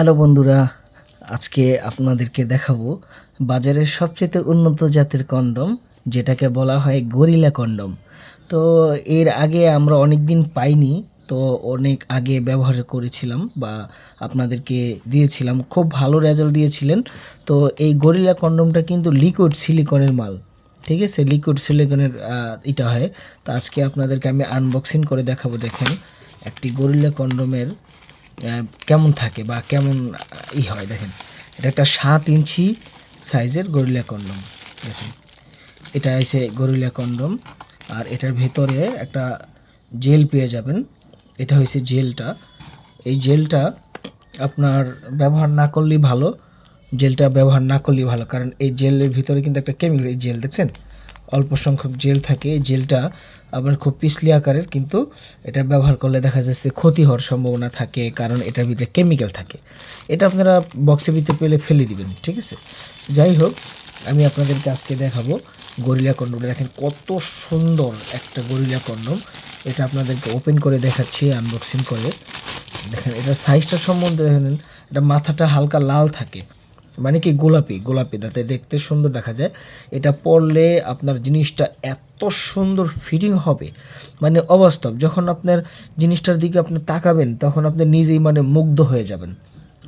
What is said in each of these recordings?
Hello বন্ধুরা, আজকে আপনাদেরকে দেখাবো বাজারের সবচেয়ে উন্নত জাতের কন্ডম, যেটাকে বলা হয় গরিলা কন্ডম। তো এর আগে আমরা অনেক দিন পাইনি, তো অনেক আগে ব্যবহার করেছিলাম বা আপনাদেরকে দিয়েছিলাম, খুব ভালো রেজাল্ট দিয়েছিলেন। তো এই গরিলা কন্ডমটা কিন্তু লিকুইড সিলিকনের মাল, ঠিক আছে? লিকুইড সিলিকনের এটা হয়। তো আজকে আপনাদেরকে আমি আনবক্সিং করে দেখাবো, দেখেন। একটি গরিলা কন্ডমের কেমন থাকে বা কেমন, ই হয়, দেখেন। এটা একটা সাত ইঞ্চি সাইজের গরিলা কন্ডম, দেখেন। এটা এসে গরিলা কন্ডম, আর এটার ভেতরে একটা জেল পেয়ে যাবেন। এটা হয়েছে জেলটা। এই জেলটা আপনার ব্যবহার না করলেই ভালো, জেলটা ব্যবহার না করলেই ভালো, কারণ এই জেলের ভিতরে কিন্তু একটা কেমিক্যাল জেল, দেখছেন? অল্প সংখ্যক জেল থাকে জেলটা আবার খুব পিছলি আকারের, কিন্তু এটা ব্যবহার করলে দেখা যাচ্ছে ক্ষতি হওয়ার সম্ভাবনা থাকে, কারণ এটার ভিতরে কেমিক্যাল থাকে। এটা আপনারা বক্সের ভিতরে পেলে ফেলে দিবেন, ঠিক আছে? যাই হোক, আমি আপনাদেরকে আজকে দেখাবো গরিলা কন্ডমটা। দেখেন কত সুন্দর একটা গরিলা কন্ডম। এটা আপনাদেরকে ওপেন করে দেখাচ্ছি আনবক্সিং করে। দেখেন, এটার সাইজটা সম্বন্ধে দেখেন, এটা মাথাটা হালকা লাল থাকে। মানে কি গোলাপি গোলাপি যাতে দেখতে সুন্দর দেখা যায়। এটা পরলে আপনার জিনিসটা এত সুন্দর ফিটিং হবে। মানে অবাস্তব, যখন আপনার জিনিসটার দিকে আপনি তাকাবেন, তখন আপনি নিজেই মানে মুগ্ধ হয়ে যাবেন।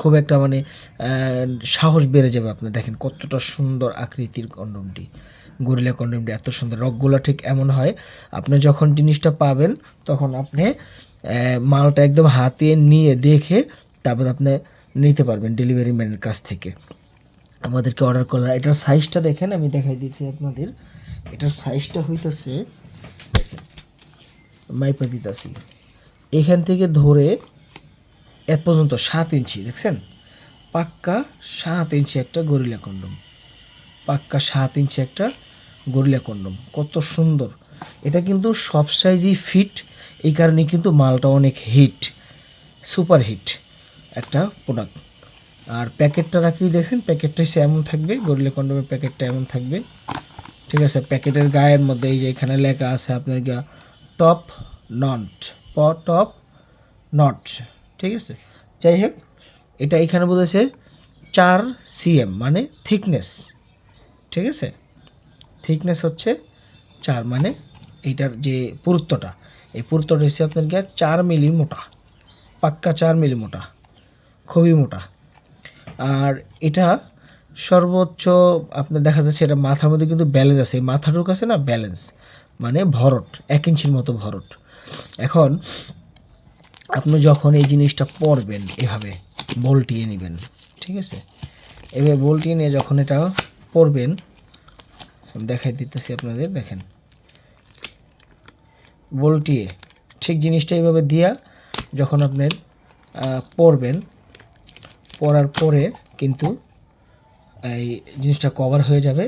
খুব একটা মানে সাহস বেড়ে যাবে আপনার দেখেন কতটা সুন্দর আকৃতির কন্ডমটি। গরিলা কন্ডমটি এত সুন্দর রকগুলো ঠিক এমন হয়, আপনি যখন জিনিসটা পাবেন, তখন আপনি মালটা একদম হাতে নিয়ে দেখে, তারপর আপনি নিতে পারবেন ডেলিভারি ম্যানের কাছ থেকে। আমাদেরকে অর্ডার করলাম এটার সাইজটা দেখেন, আমি দেখাই দিচ্ছি আপনাদের। এটার সাইজটা হইতেছে মাইপা দিতেছি। এখান থেকে ধরে এ পর্যন্ত সাত ইঞ্চি, দেখছেন? পাক্কা সাত ইঞ্চি একটা গরিলা কন্ডম। পাক্কা সাত ইঞ্চি একটা গরিলা কন্ডম। কত সুন্দর। এটা কিন্তু সব সাইজই ফিট এই কারণে কিন্তু মালটা অনেক হিট সুপার হিট একটা প্রোডাক্ট আর প্যাকেটটা রাখি দেখছেন প্যাকেটটা হচ্ছে এমন থাকবে গরিলা কন্ডমের প্যাকেটটা এমন থাকবে। ঠিক আছে প্যাকেটের গায়ের মধ্যে এই যে এখানে লেখা আছে আপনার গা টপ নট প টপ নট ঠিক আছে? যাই হোক, এটা এখানে বলেছে চার সিএম মানে থিকনেস ঠিক আছে? থিকনেস হচ্ছে চার মানে এইটার যে পুরুত্বটা, এই পুরুত্বটা হচ্ছে আপনার গিয়ে চার মিলি মোটা পাক্কা চার মিলি মোটা খুবই মোটা। আর এটা সর্বোচ্চ আপনার দেখা যাচ্ছে এটা মাথার মধ্যে কিন্তু ব্যালেন্স আছে। এই মাথাটুকু আছে না ব্যালেন্স মানে ভরট, এক ইঞ্চির মতো ভরট। এখন আপনি যখন এই জিনিসটা পরবেন এভাবে বলটিয়ে নেবেন, ঠিক আছে? এভাবে বলটিয়ে নিয়ে যখন এটা পরবেন দেখাই দিতেছি আপনাদের, দেখেন। বলটিয়ে ঠিক জিনিসটা এইভাবে দিয়া যখন আপনার পরবেন পরার পরে কিন্তু এই জিনিসটা কভার হয়ে যাবে।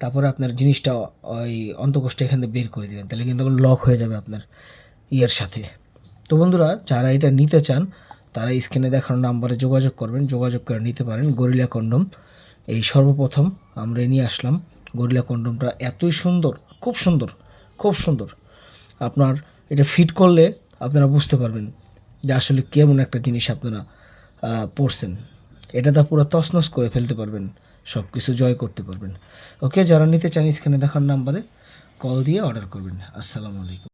তারপরে আপনার জিনিসটা ওই অন্তকোষ্ঠ এখান থেকে বের করে দেবেন। তাহলে কিন্তু লক হয়ে যাবে আপনার ইয়ের সাথে। তো বন্ধুরা, যারা এটা নিতে চান, তারা স্ক্রিনে দেখানো নাম্বারে যোগাযোগ করবেন। যোগাযোগ করে নিতে পারেন। Gorilla condom. এই সর্বপ্রথম আমরা নিয়ে আসলাম। গরিলা কন্ডমটা এতই সুন্দর, খুব সুন্দর খুব সুন্দর। আপনার এটা ফিট করলে আপনারা বুঝতে পারবেন যে আসলে কেমন একটা জিনিস আপনারা পড়ছেন। এটা তো পুরো তসনস করে ফেলতে পারবেন সব কিছু জয় করতে পারবেন। ওকে যারা নিতে চান স্ক্রিনে দেখার নাম্বারে কল দিয়ে অর্ডার করবেন। আসসালামু আলাইকুম।